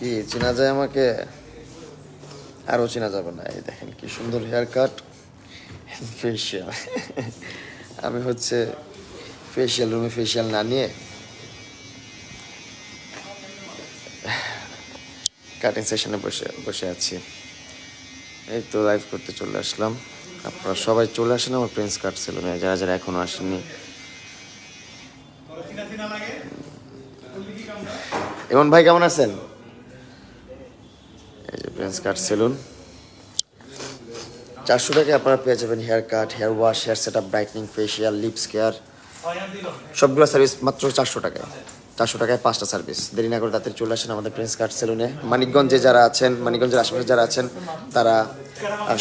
কি চেনা যায় আমাকে? আরও চেনা যাবে না। এই দেখেন কি সুন্দর হেয়ার কাট ফেসিয়াল আমি হচ্ছে ফেসিয়াল রুমে ফেসিয়াল না নিয়ে কাটিং সেশনে বসে বসে আছি। এই তো লাইভ করতে চলে আসলাম। আপনারা সবাই চলে আসেন, আমার প্রিন্স কাট সেলুনে যারা যারা এখনও আসেননি। এমন ভাই, কেমন আছেন? প্রিন্স কাট সেলুন চারশো টাকায় আপনারা পেয়ে যাবেন hair cut hair wash hair set up brightening facial lips care সবগুলো সার্ভিস মাত্র চারশো টাকায়। চারশো টাকায় পাঁচটা সার্ভিস দেরি না করে তাড়াতাড়ি চলে আসেন আমাদের প্রিন্স কাট সেলুনে মানিকগঞ্জে যারা আছেন, মানিকগঞ্জের আশেপাশে যারা আছেন, তারা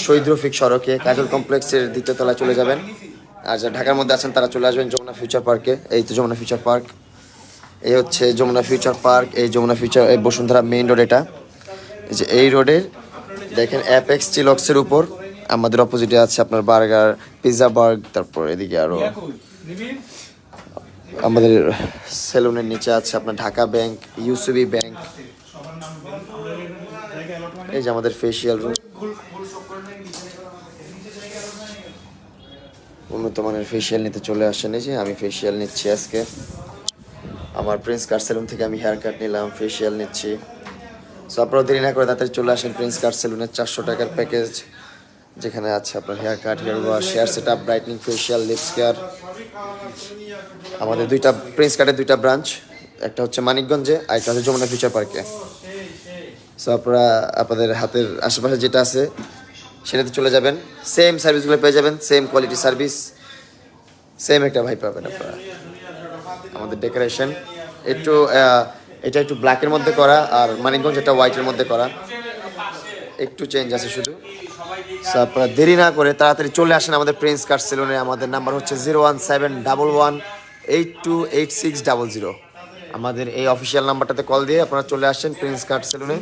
শহীদ রফিক সড়কে, কাজল কমপ্লেক্সের দ্বিতীয় তলায় চলে যাবেন। আর যারা ঢাকার মধ্যে আছেন, তারা চলে আসবেন যমুনা ফিউচার পার্কে এই তো যমুনা ফিউচার পার্ক এই হচ্ছে যমুনা ফিউচার পার্ক এই যমুনা ফিউচার এই বসুন্ধরা মেইন রোড এটা। যে এই রোডের, দেখেন অ্যাপেক্স চিলক্সের উপর, আমাদের অপোজিটে আছে আপনার বার্গার পিৎজা বার্গ তারপর এদিকে আরও আমাদের সেলুনের নিচে আছে আপনার ঢাকা ব্যাংক ইউসিবি ব্যাংক এই যে আমাদের ফেসিয়াল রুম উন্নত মানের ফেসিয়াল নিতে চলে আসেন। এই যে আমি ফেসিয়াল নিচ্ছি আজকে। আমার প্রিন্স কার সেলুন থেকে আমি হেয়ার কাট নিলাম ফেসিয়াল নিচ্ছি। সো আপনারা দেরি না করে তাড়াতাড়ি চলে আসেন প্রিন্স কার সেলুনের চারশো টাকার প্যাকেজ, যেখানে আছে আপনার hair cut, hair wash, hair set up brightening, facial lips care আমাদের দুইটা, প্রিন্স কার্ডের দুইটা ব্রাঞ্চ, একটা হচ্ছে মানিকগঞ্জে, আর একটা হচ্ছে যমুনা ফিউচার পার্কে। সো আপনারা, আপনাদের হাতের আশেপাশে যেটা আছে, সেটাতে চলে যাবেন। সেম সার্ভিসগুলো পেয়ে যাবেন সেম কোয়ালিটি সার্ভিস সেম একটা ভাই পাবেন আপনারা। আমাদের ডেকোরেশন একটু এটা একটু ব্ল্যাকের মধ্যে করা আর মানিকগঞ্জ এটা হোয়াইটের মধ্যে করা। একটু চেঞ্জ আছে শুধু। আপনারা দেরি না করে তাড়াতাড়ি চলে আসেন আমাদের প্রিন্স কার্ড সেলুনে আমাদের নাম্বার হচ্ছে zero one seven double one eight two eight six double zero আমাদের এই অফিসিয়াল নাম্বারটাতে কল দিয়ে আপনারা চলে আসেন প্রিন্স কার্ড সেলুনে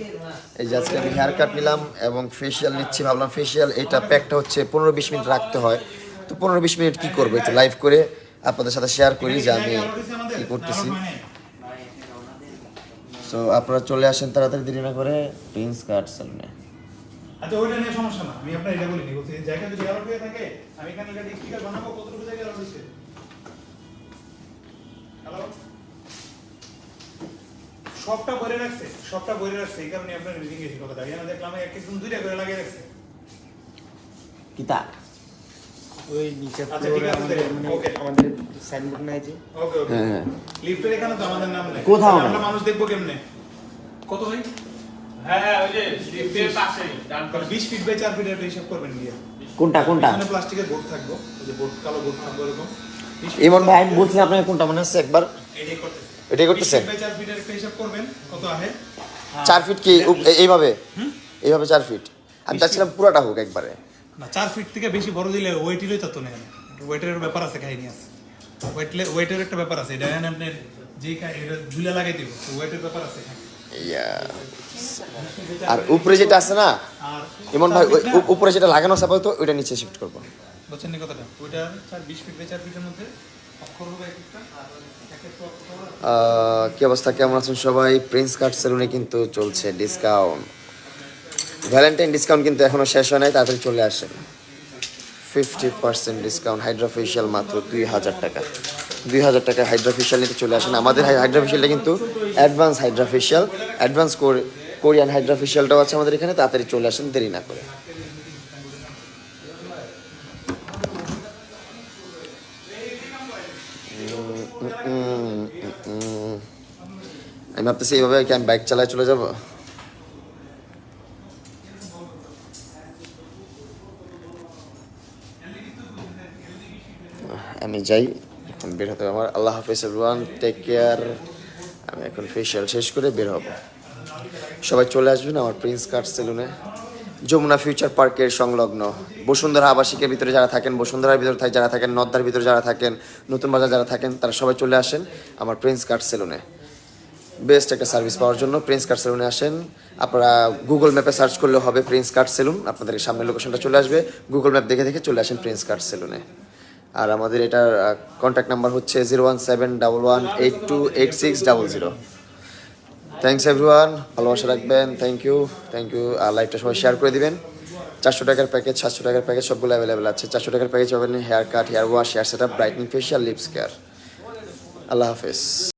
এই যে আজকে আমি হেয়ার কাট নিলাম এবং ফেসিয়াল নিচ্ছি, ভাবলাম ফেসিয়াল এইটা প্যাকটা হচ্ছে পনেরো বিশ মিনিট রাখতে হয়। তো পনেরো বিশ মিনিট কী করব একটু লাইভ করে আপনাদের সাথে শেয়ার করি যে আমি কী করতেছি। সো আপনারা চলে আসেন তাড়াতাড়ি দেরি না করে প্রিন্স কার্ড সেলুনে আচ্ছা ওইটা নিয়ে সমস্যা না। আমি আপনার এটা বলিনি বলছি জায়গা যদি অ্যালার্ট হয়ে থাকে আমি এখানে এটা স্টিকার বানাবো কতটুকু জায়গা অ্যালার্ট হয়েছে? হ্যালো সবটা ভরে রাখছে সবটা ভরে রাখছে এই কারণে আপনার রিডিং এসে কথা দেখলাম এক একদম দুইটা করে লাগিয়ে রাখছে। কিতা ওই নিচে আচ্ছা, আমাদের দেখেন। মানে সাইনবোর্ড নাই যে। ওকে ওকে হ্যাঁ হ্যাঁ। লিফটের এখানে তো আমাদের নাম নেই। কোথাও আমরা মানুষ দেখব কেমনে? কত ভাই? হ্যাঁ হ্যাঁ ওই যে লিফটের ডান পাশে। 20 ফিট বাই 4 ফিট হিসাব করবেন গিয়ে। কোনটা কোনটা? এখানে প্লাস্টিকের বোর্ড থাকব। ওই যে বোর্ড কালো বোর্ড থাকব এরকম। 20 ভাই আমি বলছিলাম আপনাকে কোনটা মনে আছে একবার। এটাই করতেছে। এটাই করতেছেন? 20 feet by 4 ফিটের একটা হিসাব করবেন কত আহে? চার ফিট কি? এইভাবে? এইভাবে চার ফিট আমি চাচ্ছিলাম পুরাটা হোক একবারে। না চার ফিট থেকে বেশি বড় দিলে ওয়েটেরই তত নেই। ওয়েটের ব্যাপার আছে কাহিনী আছে। ওয়েটলে ওয়েটের একটা ব্যাপার আছে এটা আপনার যে এটা ঝুলে লাগাই দিব ওয়েটের ব্যাপার আছে। আর উপরে যেটা আছে না ইমন ভাই উপরে যেটা লাগানো আছে আপাতত ওইটা নিচে শিফট করব। বুঝছেন নি কথাটা? ওইটা চার বিশ ফিট চার ফিটের মধ্যে। কি অবস্থা? কেমন আছেন সবাই? প্রিন্স কার্ড সেলুনে কিন্তু চলছে ডিসকাউন্ট ভ্যালেন্টাইন ডিসকাউন্ট কিন্তু এখনও শেষ হয় নাই তাড়াতাড়ি চলে আসেন ফিফটি পার্সেন্ট ডিসকাউন্ট হাইড্রোফেশিয়াল মাত্র দুই হাজার টাকা দুই হাজার টাকা হাইড্রোফেশিয়াল নিতে চলে আসেন আমাদের হাইড্রোফেশিয়ালটা কিন্তু অ্যাডভান্স হাইড্রোফেশিয়াল অ্যাডভান্স কোরিয়ান হাইড্রোফেশিয়ালটাও আছে আমাদের এখানে তাড়াতাড়ি চলে আসেন দেরি না করে। আমি ভাবতেছি এইভাবে কি আমি বাইক চালায় চলে যাব আমি যাই, এখন বের হতে আমার। আল্লাহ হাফিজ রুয়ান টেক কেয়ার আমি এখন ফেশিয়াল শেষ করে বের হব। সবাই চলে আসবেন আমার প্রিন্স কার্ড সেলুনে যমুনা ফিউচার পার্কের সংলগ্ন। বসুন্ধরা আবাসিকের ভিতরে যারা থাকেন, বসুন্ধরার ভিতরে যারা থাকেন নদ্দার ভিতরে যারা থাকেন, নতুন বাজার যারা থাকেন, তারা সবাই চলে আসেন আমার প্রিন্স কার্ড সেলুনে বেস্ট একটা সার্ভিস পাওয়ার জন্য প্রিন্স কার্ড সেলুনে আসেন। আপনারা গুগল ম্যাপে সার্চ করলে হবে প্রিন্স কার্ড সেলুন আপনাদের সামনে লোকেশনটা চলে আসবে। গুগল ম্যাপ দেখে দেখে চলে আসেন প্রিন্স কার্ড সেলুনে আর আমাদের এটার কন্ট্যাক্ট নাম্বার হচ্ছে zero one seven double one eight two eight six double zero. Thanks everyone ভালোবাসা রাখবেন। থ্যাংক ইউ থ্যাংক ইউ আর লাইভটা সবাই শেয়ার করে দিবেন। চারশো টাকার প্যাকেজ সাতশো টাকার প্যাকেজ সবগুলো অ্যাভেলেবেল আছে। চারশো টাকার প্যাকেজ পাবেন hair cut hair wash hair set up brightening facial lips care আল্লাহ হাফেজ।